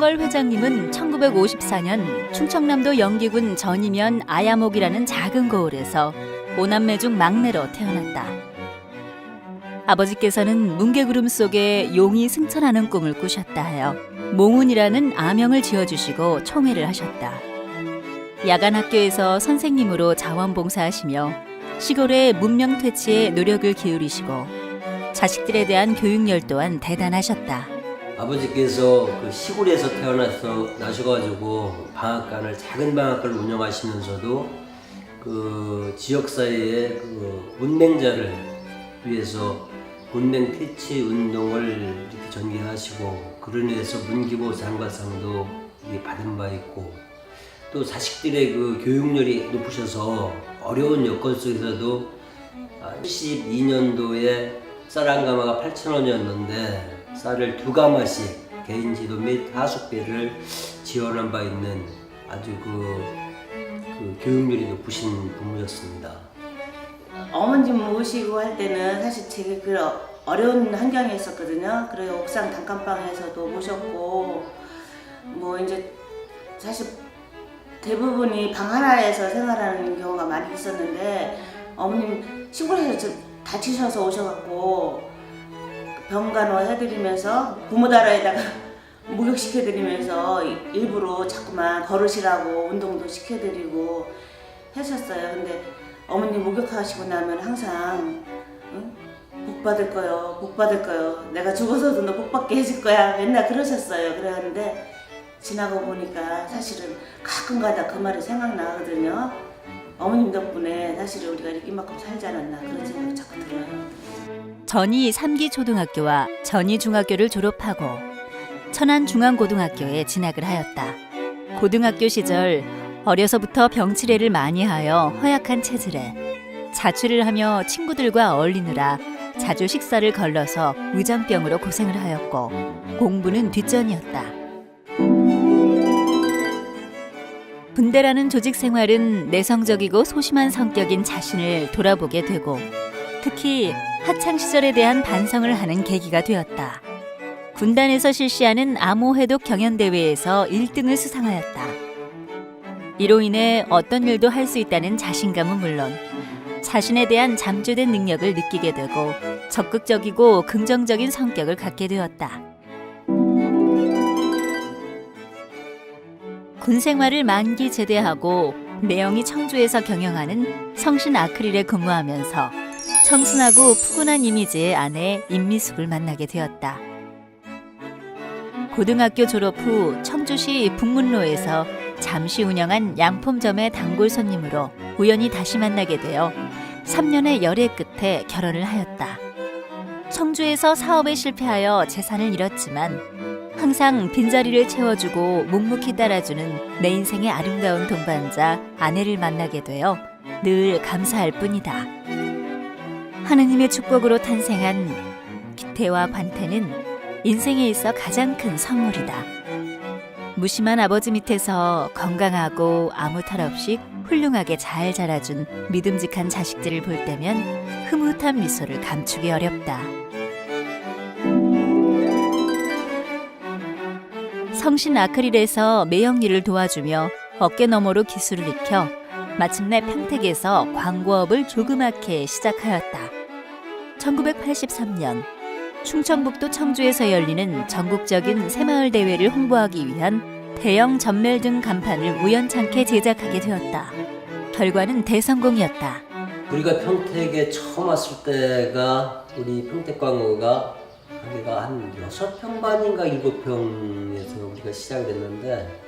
김종걸 회장님은 1954년 충청남도 영기군 전이면 아야목이라는 작은 고을에서 오남매 중 막내로 태어났다. 아버지께서는 뭉게구름 속에 용이 승천하는 꿈을 꾸셨다 하여 몽운이라는 아명을 지어주시고 총회를 하셨다. 야간 학교에서 선생님으로 자원봉사하시며 시골의 문명 퇴치에 노력을 기울이시고 자식들에 대한 교육열 또한 대단하셨다. 아버지께서 그 시골에서 태어나서 나셔가지고 방앗간을 작은 방앗간을 운영하시면서도 그 지역 사회의 그 문맹자를 위해서 문맹 퇴치 운동을 이렇게 전개하시고 그로 인해서 문기고 장과상도 이렇게 받은 바 있고 또 자식들의 그 교육열이 높으셔서 어려운 여건 속에서도 72년도에 쌀 한 가마가 8,000원이었는데 쌀을 두 가마씩 개인 지도 및 하숙비를 지원한 바 있는 아주 그, 그 교육열이 높으신 부모였습니다. 어머님 모시고 할 때는 사실 되게 그 어- 어려운 환경에 있었거든요. 그래서 옥상 단칸방에서도 모셨고 뭐 이제 사실 대부분이 방 하나에서 생활하는 경우가 많이 있었는데 어머님 시골에서 좀 다치셔서 오셔갖고 병간호 해드리면서 부모다라에다가 목욕시켜드리면서 일부러 자꾸만 걸으시라고 운동도 시켜드리고 하셨어요. 근데 어머니 목욕하시고 나면 항상 응? 복 받을 거요, 복 받을 거요. 내가 죽어서도 너 복 받게 해줄 거야. 맨날 그러셨어요. 그랬는데 지나고 보니까 사실은 가끔가다 그 말이 생각나거든요. 어머님 덕분에 사실은 우리가 이렇게 이만큼 살지 않았나 그런 생각이 자꾸 들어요. 전이 삼기 초등학교와 전이 중학교를 졸업하고 천안 중앙고등학교에 진학을 하였다. 고등학교 시절 어려서부터 병치레를 많이 하여 허약한 체질에 자취를 하며 친구들과 어울리느라 자주 식사를 걸러서 위장병으로 고생을 하였고 공부는 뒷전이었다. 군대라는 조직 생활은 내성적이고 소심한 성격인 자신을 돌아보게 되고 특히 하창 시절에 대한 반성을 하는 계기가 되었다. 군단에서 실시하는 암호 해독 경연 대회에서 1등을 수상하였다. 이로 인해 어떤 일도 할 수 있다는 자신감은 물론 자신에 대한 잠재된 능력을 느끼게 되고 적극적이고 긍정적인 성격을 갖게 되었다. 군 생활을 만기 제대하고 매영이 청주에서 경영하는 성신 아크릴에 근무하면서 청순하고 푸근한 이미지의 아내 임미숙을 만나게 되었다. 고등학교 졸업 후 청주시 북문로에서 잠시 운영한 양품점의 단골 손님으로 우연히 다시 만나게 되어 3년의 열애 끝에 결혼을 하였다. 청주에서 사업에 실패하여 재산을 잃었지만 항상 빈자리를 채워주고 묵묵히 따라주는 내 인생의 아름다운 동반자 아내를 만나게 되어 늘 감사할 뿐이다. 하느님의 축복으로 탄생한 기태와 관태는 인생에 있어 가장 큰 선물이다. 무심한 아버지 밑에서 건강하고 아무 탈 없이 훌륭하게 잘 자라준 믿음직한 자식들을 볼 때면 흐뭇한 미소를 감추기 어렵다. 성신 아크릴에서 매형 일을 도와주며 어깨 너머로 기술을 익혀 마침내 평택에서 광고업을 조그맣게 시작하였다. 1983년 충청북도 청주에서 열리는 전국적인 새마을 대회를 홍보하기 위한 대형 전멸 등 간판을 우연찮게 제작하게 되었다. 결과는 대성공이었다. 우리가 평택에 처음 왔을 때가 우리 평택광어가 하기가 한 6평 반인가 7평에서 우리가 시작됐는데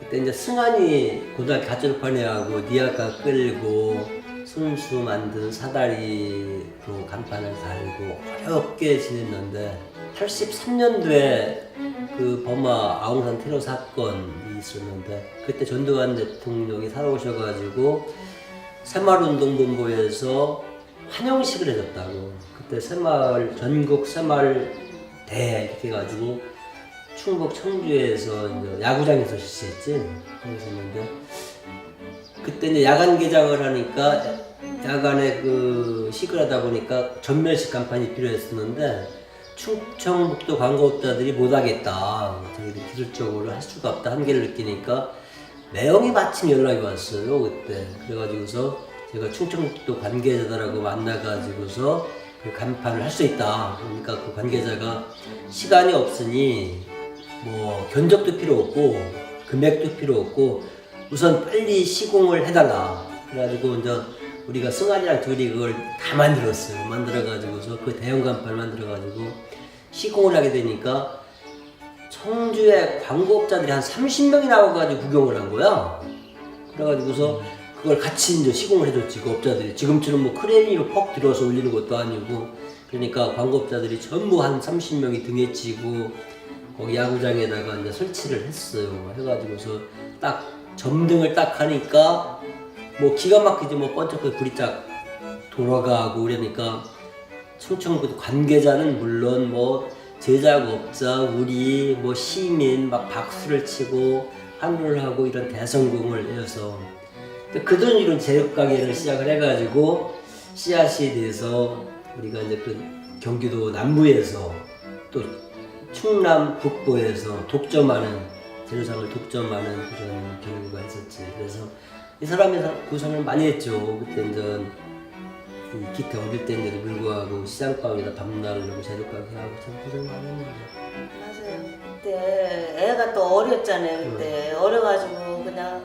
그때 이제 승환이 고등학교 가출판회하고 니아가 끌고 손수 만든 사다리로 간판을 달고 어렵게 지냈는데 83년도에 그 버마 아웅산 테러 사건이 있었는데 그때 전두환 대통령이 살아오셔가지고 새마을운동본부에서 환영식을 해줬다고 그때 새마을 전국 새마을 대 이렇게 해가지고 충북 청주에서 이제 야구장에서 실시했지 거기서 했는데 그때 이제 야간 개장을 하니까 야간에 그 식을 하다 보니까 전멸식 간판이 필요했었는데 충청북도 광고업자들이 못하겠다. 저희들 기술적으로 할 수가 없다. 한계를 느끼니까 매형이 마침 연락이 왔어요. 그때. 그래가지고서 제가 충청북도 관계자들하고 만나가지고서 그 간판을 할 수 있다. 그러니까 그 관계자가 시간이 없으니 뭐 견적도 필요 없고 금액도 필요 없고 우선 빨리 시공을 해달라. 그래가지고 이제 우리가 승환이랑 둘이 그걸 다 만들었어요. 만들어가지고서 그 대형 간판을 만들어가지고 시공을 하게 되니까 청주에 광고업자들이 한 30명이 나와가지고 구경을 한 거야. 그래가지고서 그걸 같이 이제 시공을 해줬지, 그 업자들이. 지금처럼 뭐 크레인으로 퍽 들어서 올리는 것도 아니고. 그러니까 광고업자들이 전부 한 30명이 등에 치고 거기 야구장에다가 이제 설치를 했어요. 해가지고서 딱 점등을 딱 하니까 뭐 기가 막히지 뭐 번쩍 불이 쫙 돌아가고 그러니까 충청북도 관계자는 물론 뭐 제작업자 우리 뭐 시민 막 박수를 치고 환호를 하고 이런 대성공을 해서 그돈 이런 제육 가게를 시작을 해가지고 씨앗이 돼서 우리가 이제 그 경기도 남부에서 또 충남 북부에서 독점하는 재료상을 독점하는 그런 경우가 있었지. 그래서 이 사람이 고생을 많이 했죠. 그때 이제 이 기타 어릴 때인데도 불구하고 시장방에다 밤날로 재료가게 하고 참 고생 많이 했는데. 맞아요. 그때 애가 또 어렸잖아요. 그때 어려가지고 그냥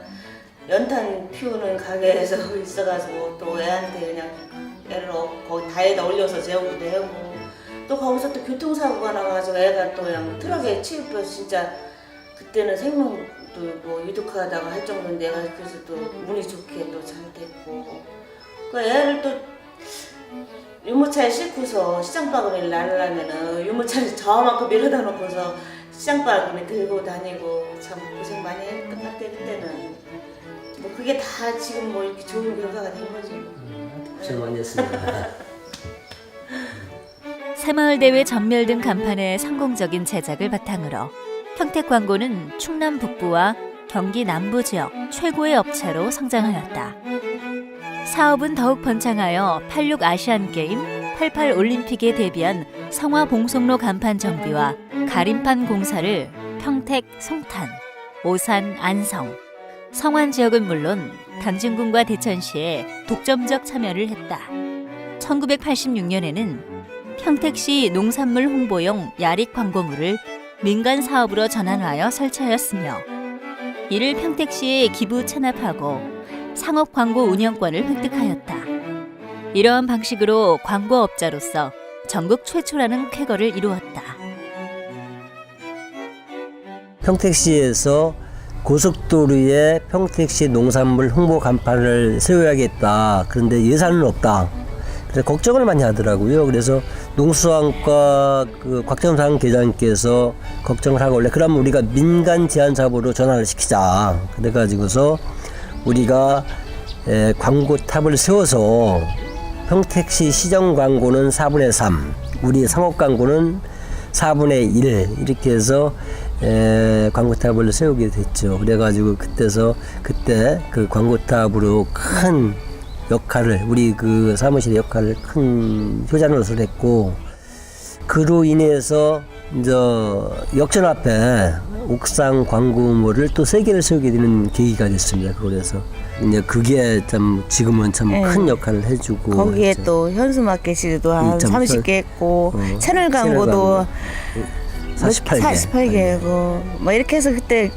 연탄 피우는 가게에서 있어가지고 또 애한테 그냥 애를 어- 거기 다에다 올려서 재우기도 하고. 또 거기서 또 교통사고가 나가지고 애가 또 그냥 트럭에 치입해서 진짜 그때는 생명도 뭐 유독하다가 할 정도인데 애가 그래서 또 운이 좋게 또 잘 됐고. 그 애를 또 유모차에 싣고서 시장바구니를 나르려면은 유모차를 저만큼 밀어다 놓고서 시장바구니 들고 다니고 참 고생 많이 했던 것 같아 그때는 뭐 그게 다 지금 뭐 이렇게 좋은 결과가 된 거지 뭐. 음, 고생 많이 했습니다. 새마을 대회 전멸 등 간판의 성공적인 제작을 바탕으로 평택 광고는 충남 북부와 경기 남부 지역 최고의 업체로 성장하였다. 사업은 더욱 번창하여 86 아시안 게임, 88 올림픽에 대비한 성화 봉송로 간판 정비와 가림판 공사를 평택, 송탄, 오산, 안성, 성안 지역은 물론 강진군과 대천시에 독점적 참여를 했다. 1986년에는 평택시 농산물 홍보용 야릭 광고물을 민간 사업으로 전환하여 설치하였으며 이를 평택시에 기부 체납하고 상업 광고 운영권을 획득하였다. 이러한 방식으로 광고업자로서 전국 최초라는 쾌거를 이루었다. 평택시에서 고속도로에 평택시 농산물 홍보 간판을 세워야겠다. 그런데 예산은 없다. 그래서 걱정을 많이 하더라고요. 그래서 농수산과 그 곽정상 계장께서 걱정을 하고 원래 그러면 우리가 민간 제한 사업으로 전환을 시키자. 그래가지고서 우리가 에, 광고 탑을 세워서 평택시 시정 광고는 4분의 3, 우리 상업 광고는 4분의 1 이렇게 해서 에, 광고탑을 세우게 됐죠. 그래가지고 그때서 그때 그 광고탑으로 큰 역할을 우리 그 사무실의 역할을 큰 효자노릇을 했고 그로 인해서 이제 역전 앞에 옥상 광고물을 또 세 개를 세우게 되는 계기가 됐습니다. 그래서 이제 그게 참 지금은 참 네. 큰 역할을 해주고 거기에 했죠. 또 현수 마켓이도 한 이점 30개 했고 어, 채널 채널 광고도 48개. 48개고 뭐 이렇게 해서 그때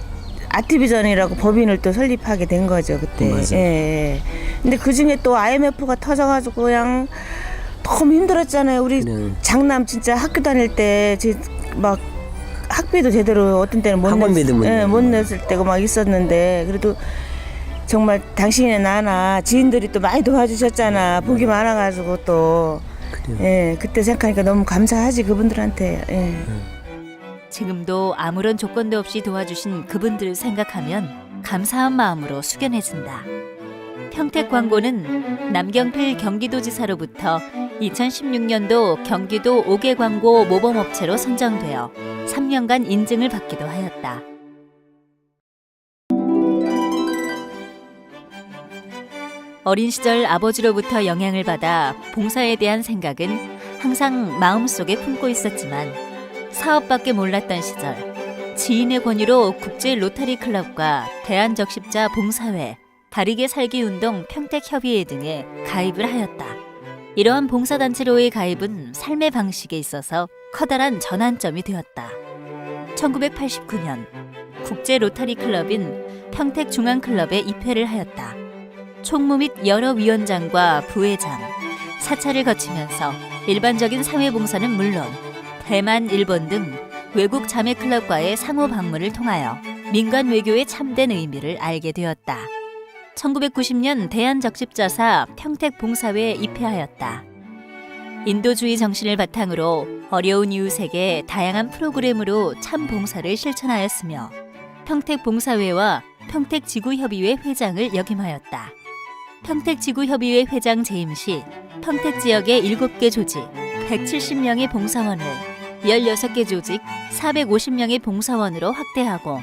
아티비전이라고 법인을 또 설립하게 된 거죠 그때. 맞아요. 예, 예. 근데 그 중에 또 IMF가 터져가지고 그냥 너무 힘들었잖아요. 우리 네. 장남 진짜 학교 다닐 때막 학비도 제대로 어떤 때는 못, 학원비도 못 냈, 예, 내고. 못 냈을 때가 막 있었는데 그래도 정말 당신이나 나나 지인들이 또 많이 도와주셨잖아. 복이 많아가지고 또 그래요. 예, 그때 생각하니까 너무 감사하지 그분들한테. 예. 지금도 아무런 조건도 없이 도와주신 그분들을 생각하면 감사한 마음으로 숙연해진다. 평택 광고는 남경필 경기도지사로부터 2016년도 경기도 5개 광고 모범업체로 선정되어 3년간 인증을 받기도 하였다. 어린 시절 아버지로부터 영향을 받아 봉사에 대한 생각은 항상 마음속에 품고 있었지만 사업밖에 몰랐던 시절 지인의 권유로 국제 로타리 클럽과 대한적십자 봉사회, 바르게 살기 운동 평택협의회 등에 가입을 하였다. 이러한 봉사단체로의 가입은 삶의 방식에 있어서 커다란 전환점이 되었다. 1989년 국제 로타리 클럽인 평택 중앙클럽에 입회를 하였다. 총무 및 여러 위원장과 부회장, 사찰을 거치면서 일반적인 사회봉사는 물론 대만, 일본 등 외국 자매 클럽과의 상호 방문을 통하여 민간 외교의 참된 의미를 알게 되었다. 1990년 대한적십자사 평택봉사회에 입회하였다. 인도주의 정신을 바탕으로 어려운 이웃에게 다양한 프로그램으로 참 봉사를 실천하였으며 평택봉사회와 평택지구협의회 회장을 역임하였다. 평택지구협의회 회장 재임 시 평택 지역의 7개 조직, 170명의 봉사원을 16개 조직, 450명의 봉사원으로 확대하고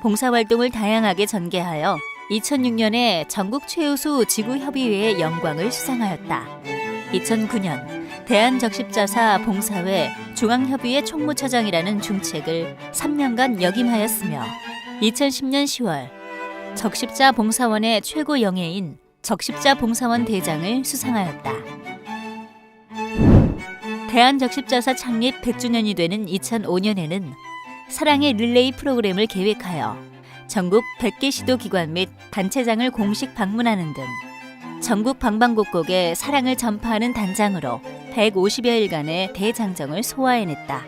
봉사활동을 다양하게 전개하여 2006년에 전국 최우수 지구협의회의 영광을 수상하였다. 2009년 대한적십자사 봉사회 중앙협의회 총무처장이라는 중책을 3년간 역임하였으며 2010년 10월 적십자 봉사원의 최고 영예인 적십자 봉사원 대장을 수상하였다. 대한적십자사 창립 100주년이 되는 2005년에는 사랑의 릴레이 프로그램을 계획하여 전국 100개 시도 기관 및 단체장을 공식 방문하는 등 전국 방방곡곡에 사랑을 전파하는 단장으로 150여 일간의 대장정을 소화해냈다.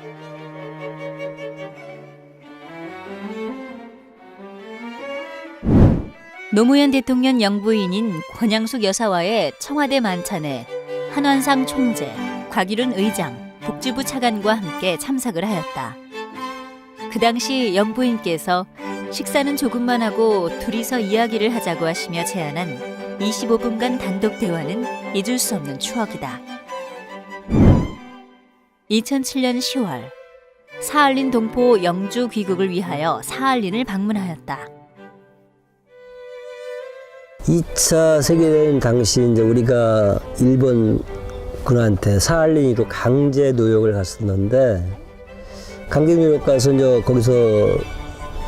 노무현 대통령 영부인인 권양숙 여사와의 청와대 만찬에 한원상 총재, 곽일훈 의장, 복지부 차관과 함께 참석을 하였다. 그 당시 영부인께서 식사는 조금만 하고 둘이서 이야기를 하자고 하시며 제안한 25분간 단독 대화는 잊을 수 없는 추억이다. 2007년 10월 사할린 동포 영주 귀국을 위하여 사할린을 방문하였다. 2차 세계대전 당시 이제 우리가 일본 군한테 사할린으로 강제 노역을 갔었는데 강제 노역 가서 이제 거기서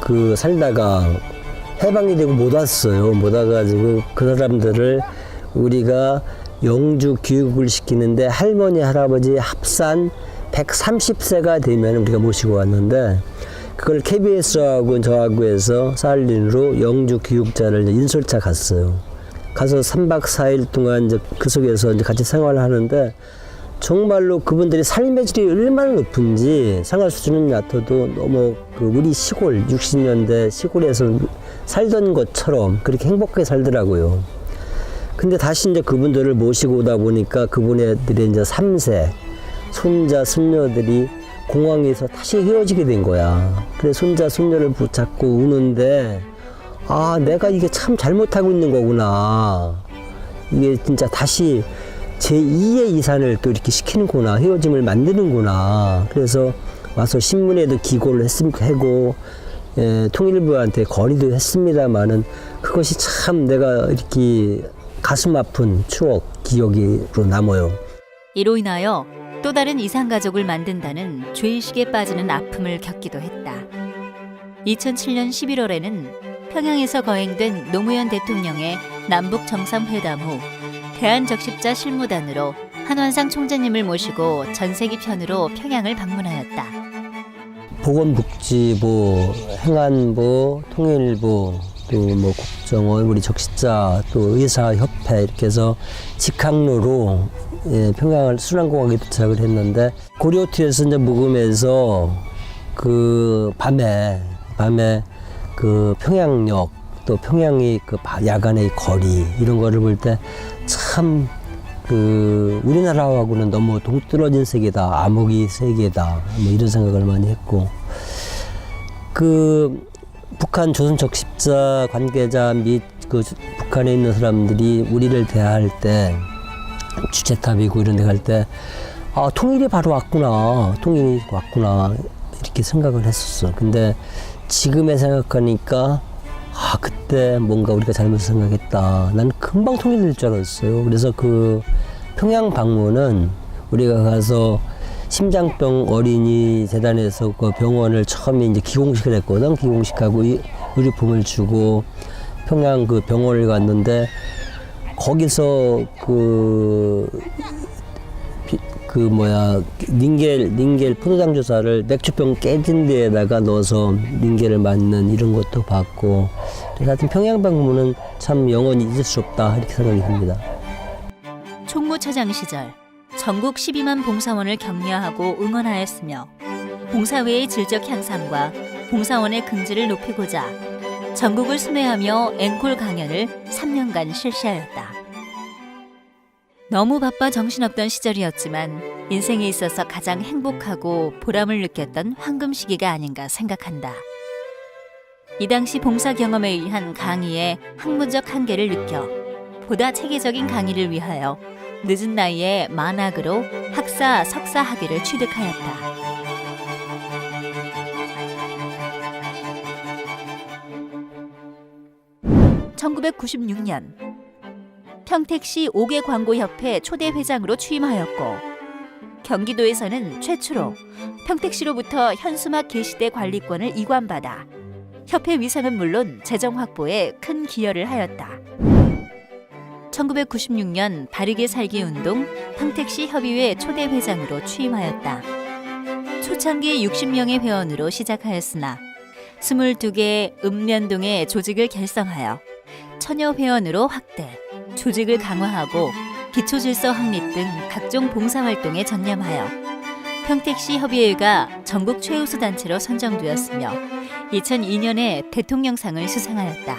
그 살다가 해방이 되고 못 왔어요. 못 와가지고 그 사람들을 우리가 영주 교육을 시키는데 할머니 할아버지 합산 130세가 되면 우리가 모시고 왔는데 그걸 KBS하고 저하고 해서 사할린으로 영주 교육자를 인솔차 갔어요. 가서 3박 4일 동안 이제 그 속에서 이제 같이 생활을 하는데 정말로 그분들이 삶의 질이 얼마나 높은지 생활 수준은 얕아도 너무 그 우리 시골 60년대 시골에서 살던 것처럼 그렇게 행복하게 살더라고요. 근데 다시 이제 그분들을 모시고 오다 보니까 그분들의 이제 3세 손자 손녀들이 공항에서 다시 헤어지게 된 거야. 그래 손자 손녀를 붙잡고 우는데 아 내가 이게 참 잘못하고 있는 거구나. 이게 진짜 다시 제 2의 이산을 또 이렇게 시키는구나 헤어짐을 만드는구나. 그래서 와서 신문에도 기고를 했습니까 하고 예, 통일부한테 건의도 했습니다마는 그것이 참 내가 이렇게 가슴 아픈 추억 기억으로 남아요. 이로 인하여 또 다른 이상 가족을 만든다는 죄의식에 빠지는 아픔을 겪기도 했다. 2007년 11월에는 평양에서 거행된 노무현 대통령의 남북 정상회담 후 대한적십자 실무단으로 한원상 총재님을 모시고 전세기 편으로 평양을 방문하였다. 보건복지부, 행안부, 통일부, 또 뭐 국정원, 우리 적십자, 또 의사협회 이렇게 해서 직항로로 예, 평양을 순환공항에 도착을 했는데 고려호텔에서 이제 묵으면서 그 밤에 밤에 그 평양역 또 평양의 그 바- 야간의 거리 이런 거를 볼 때 참 그 우리나라하고는 너무 동떨어진 세계다, 암흑이 세계다, 뭐 이런 생각을 많이 했고 그 북한 조선 적십자 관계자 및 그 북한에 있는 사람들이 우리를 대할 때 주체탑이고 이런 데 갈 때 아, 통일이 바로 왔구나. 통일이 왔구나. 이렇게 생각을 했었어. 근데 지금에 생각하니까 아, 그때 뭔가 우리가 잘못 생각했다. 난 금방 통일될 줄 알았어요. 그래서 그 평양 방문은 우리가 가서 심장병 어린이 재단에서 그 병원을 처음에 이제 기공식을 했거든. 기공식하고 이 의료품을 주고 평양 그 병원을 갔는데 거기서 그, 비- 그 뭐야, 닌겔, 닌겔 포도당 주사를 맥주병 깨진 데에다가 넣어서 닌겔을 맞는 이런 것도 봤고, 그래서 하여튼 평양 방문은 참 영원히 잊을 수 없다, 이렇게 생각이 듭니다. 총무처장 시절 전국 12만 봉사원을 격려하고 응원하였으며 봉사회의 질적 향상과 봉사원의 긍지를 높이고자 전국을 순회하며 앵콜 강연을 3년간 실시하였다. 너무 바빠 정신없던 시절이었지만 인생에 있어서 가장 행복하고 보람을 느꼈던 황금 시기가 아닌가 생각한다. 이 당시 봉사 경험에 의한 강의의 학문적 한계를 느껴 보다 체계적인 강의를 위하여 늦은 나이에 만학으로 학사 석사 학위를 취득하였다. (1996년) 평택시 옥외 광고협회 초대 회장으로 취임하였고 경기도에서는 최초로 평택시로부터 현수막 게시대 관리권을 이관받아 협회 위상은 물론 재정 확보에 큰 기여를 하였다. 1996년 바르게 살기 운동 평택시 협의회 초대 회장으로 취임하였다. 초창기 60명의 회원으로 시작하였으나 22개 읍면동의 조직을 결성하여 처녀 회원으로 확대, 조직을 강화하고 기초질서 확립 등 각종 봉사활동에 전념하여 평택시 협의회가 전국 최우수 단체로 선정되었으며 2002년에 대통령상을 수상하였다.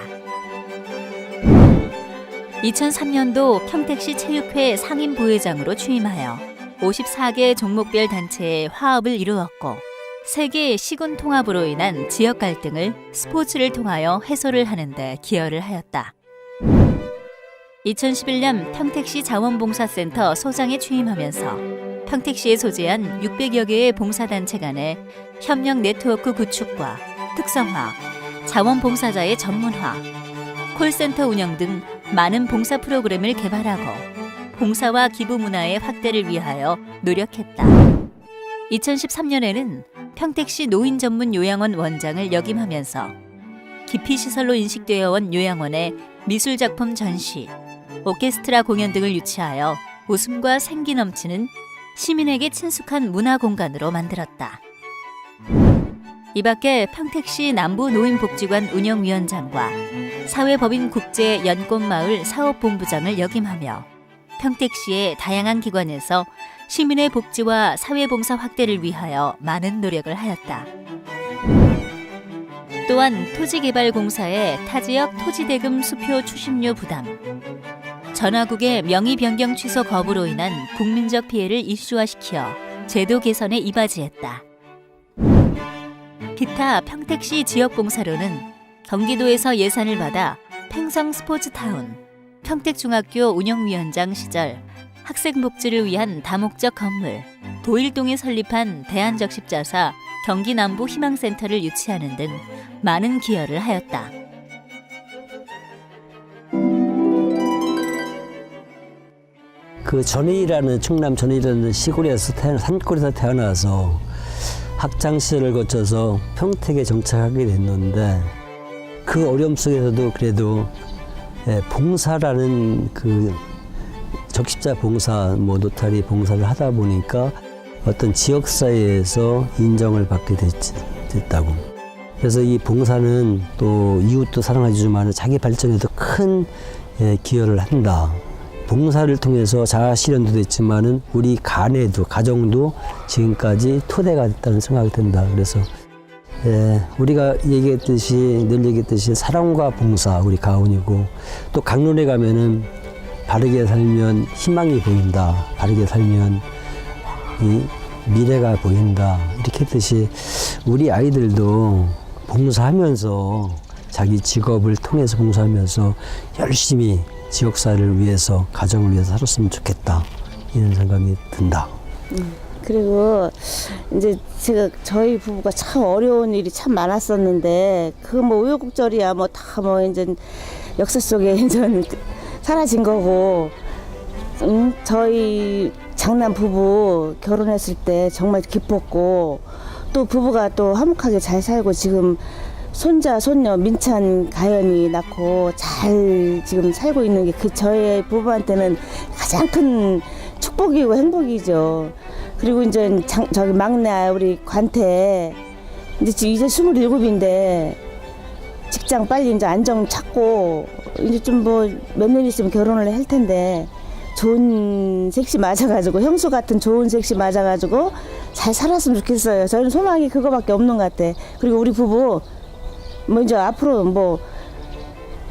2003년도 평택시 체육회 상임 부회장으로 취임하여 54개 종목별 단체의 화합을 이루었고 세계 시군 통합으로 인한 지역 갈등을 스포츠를 통하여 해소를 하는 데 기여를 하였다. 2011년 평택시 자원봉사센터 소장에 취임하면서 평택시에 소재한 600여 개의 봉사단체 간의 협력 네트워크 구축과 특성화, 자원봉사자의 전문화, 콜센터 운영 등 많은 봉사 프로그램을 개발하고 봉사와 기부 문화의 확대를 위하여 노력했다. 2013년에는 평택시 노인 전문 요양원 원장을 역임하면서 기피 시설로 인식되어 온 요양원의 미술 작품 전시, 오케스트라 공연 등을 유치하여 웃음과 생기 넘치는 시민에게 친숙한 문화 공간으로 만들었다. 이 밖에 평택시 남부 노인복지관 운영위원장과 사회법인 국제 연꽃마을 사업본부장을 역임하며 평택시의 다양한 기관에서 시민의 복지와 사회봉사 확대를 위하여 많은 노력을 하였다. 또한 토지개발공사의 타지역 토지대금 수표 추심료 부담, 전화국의 명의 변경 취소 거부로 인한 국민적 피해를 이슈화시켜 제도 개선에 이바지했다. 기타 평택시 지역봉사로는 경기도에서 예산을 받아 팽성 스포츠타운, 평택중학교 운영위원장 시절 학생 복지를 위한 다목적 건물, 도일동에 설립한 대한적십자사 경기 남부 희망센터를 유치하는 등 많은 기여를 하였다. 그 전의라는 충남 전의라는 시골에서 태어나 산골에서 태어나서 학창 시절을 거쳐서 평택에 정착하게 됐는데 그 어려움 속에서도 그래도 예, 봉사라는 그 적십자 봉사, 뭐 노타리 봉사를 하다 보니까 어떤 지역 사회에서 인정을 받게 됐, 됐다고. 그래서 이 봉사는 또 이웃도 사랑해주지만 자기 발전에도 큰 예, 기여를 한다. 봉사를 통해서 자아 실현도 됐지만은 우리 간에도 가정도 지금까지 토대가 됐다는 생각이 든다. 그래서 예, 우리가 얘기했듯이 늘 얘기했듯이 사랑과 봉사 우리 가훈이고 또 강론에 가면은 바르게 살면 희망이 보인다. 바르게 살면 이 미래가 보인다. 이렇게 했듯이 우리 아이들도 봉사하면서 자기 직업을 통해서 봉사하면서 열심히 지역사를 위해서 가정을 위해서 살았으면 좋겠다. 이런 생각이 든다. 그리고 이제 제가 저희 부부가 참 어려운 일이 참 많았었는데 그 뭐 우여곡절이야 뭐다뭐 이제 역사 속에 이제 사라진 거고 음, 저희 장남 부부 결혼했을 때 정말 기뻤고 또 부부가 또 화목하게 잘 살고 지금 손자 손녀 민찬 가연이 낳고 잘 지금 살고 있는 게 그 저희 부부한테는 가장 큰 축복이고 행복이죠. 그리고 이제 장, 저기 막내 우리 관태 이제 지금 이제 스물일곱인데 직장 빨리 이제 안정 찾고 이제 좀 뭐 몇 년 있으면 결혼을 할 텐데 좋은 섹시 맞아가지고 형수 같은 좋은 섹시 맞아가지고 잘 살았으면 좋겠어요. 저희는 소망이 그거밖에 없는 것 같아. 그리고 우리 부부 뭐 이제 앞으로 뭐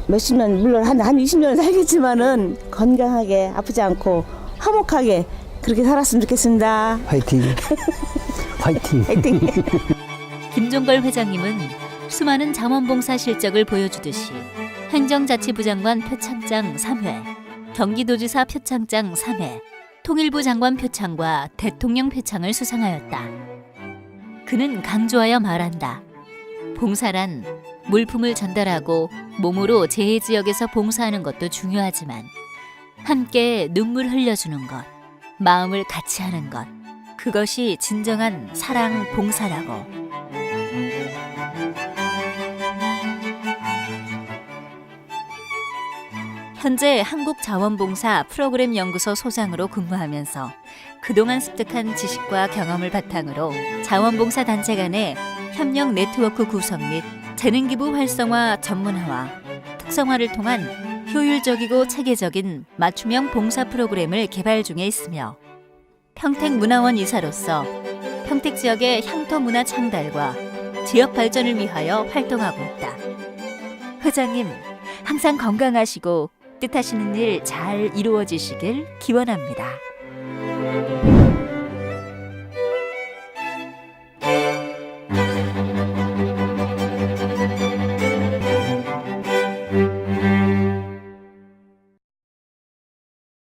몇십 년 물론 한 한 20년은 살겠지만은 건강하게 아프지 않고 화목하게 그렇게 살았으면 좋겠습니다. 화이팅! 화이팅! 화이팅! 김종걸 회장님은 수많은 자원봉사 실적을 보여주듯이 행정자치부 장관 표창장 3회, 경기도지사 표창장 3회, 통일부 장관 표창과 대통령 표창을 수상하였다. 그는 강조하여 말한다. 봉사란 물품을 전달하고 몸으로 재해 지역에서 봉사하는 것도 중요하지만 함께 눈물 흘려주는 것, 마음을 같이 하는 것, 그것이 진정한 사랑 봉사라고. 현재 한국자원봉사 프로그램 연구소 소장으로 근무하면서 그동안 습득한 지식과 경험을 바탕으로 자원봉사 단체 간의 협력 네트워크 구성 및 재능 기부 활성화 전문화와 특성화를 통한 효율적이고 체계적인 맞춤형 봉사 프로그램을 개발 중에 있으며 평택 문화원 이사로서 평택 지역의 향토 문화 창달과 지역 발전을 위하여 활동하고 있다. 회장님, 항상 건강하시고 뜻하시는 일 잘 이루어지시길 기원합니다.